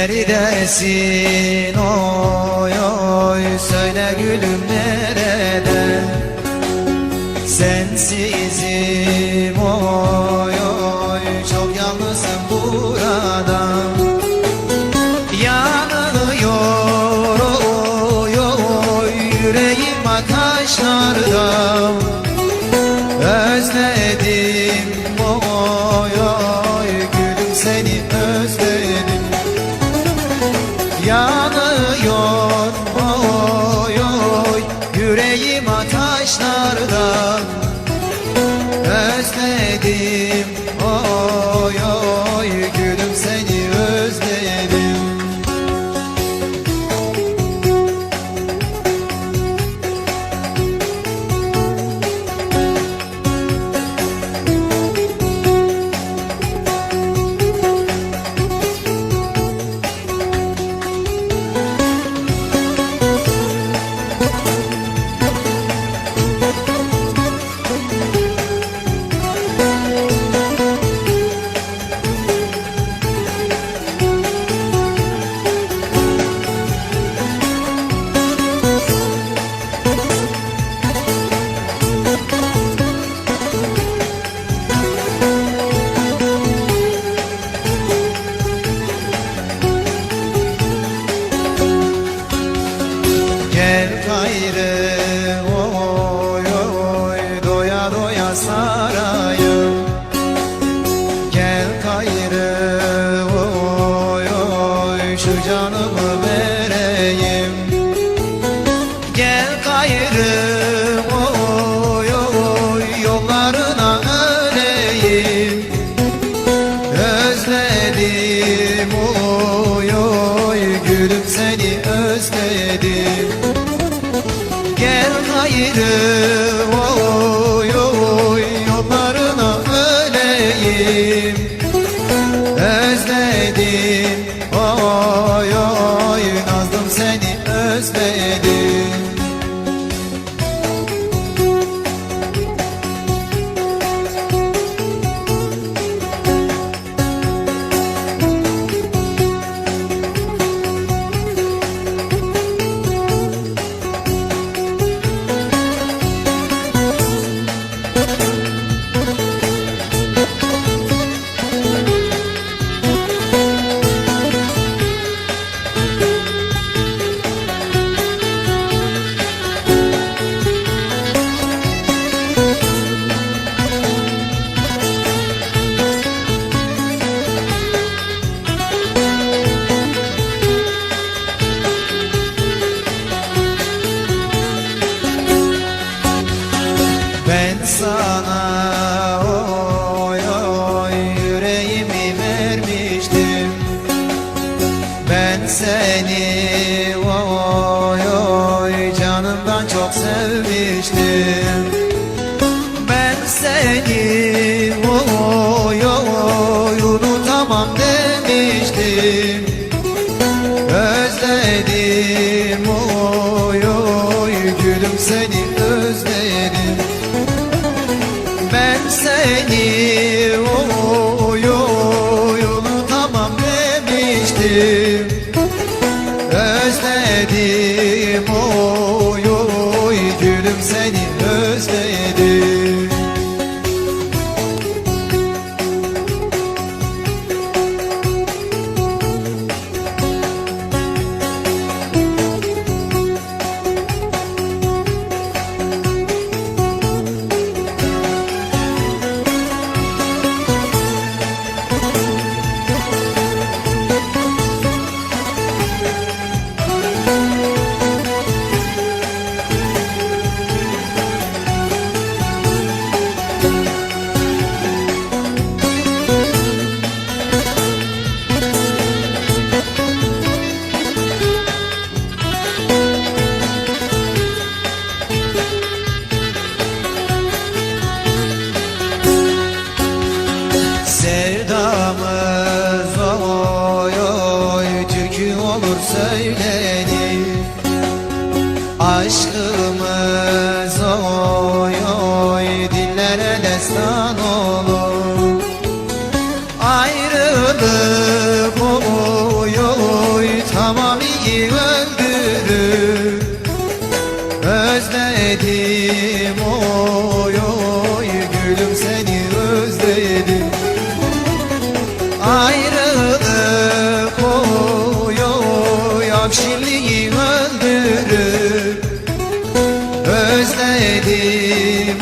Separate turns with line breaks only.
neredesin oy oy Söyle gülüm nerede? Sensizim Özledim gayrı oy oy doya doya sarayım Gel gayrı oy oy şu canımı vereyim gayrı oy oy yüreğimi vermiştim. Ben seni oy oy canımdan çok sevmiştim. Ben seni oy oy unutamam demiştim. Özledim oy demiştim Özledim oy olur söylenir Aşkımız oy oy dillere destan olur. Ayrılık Özledim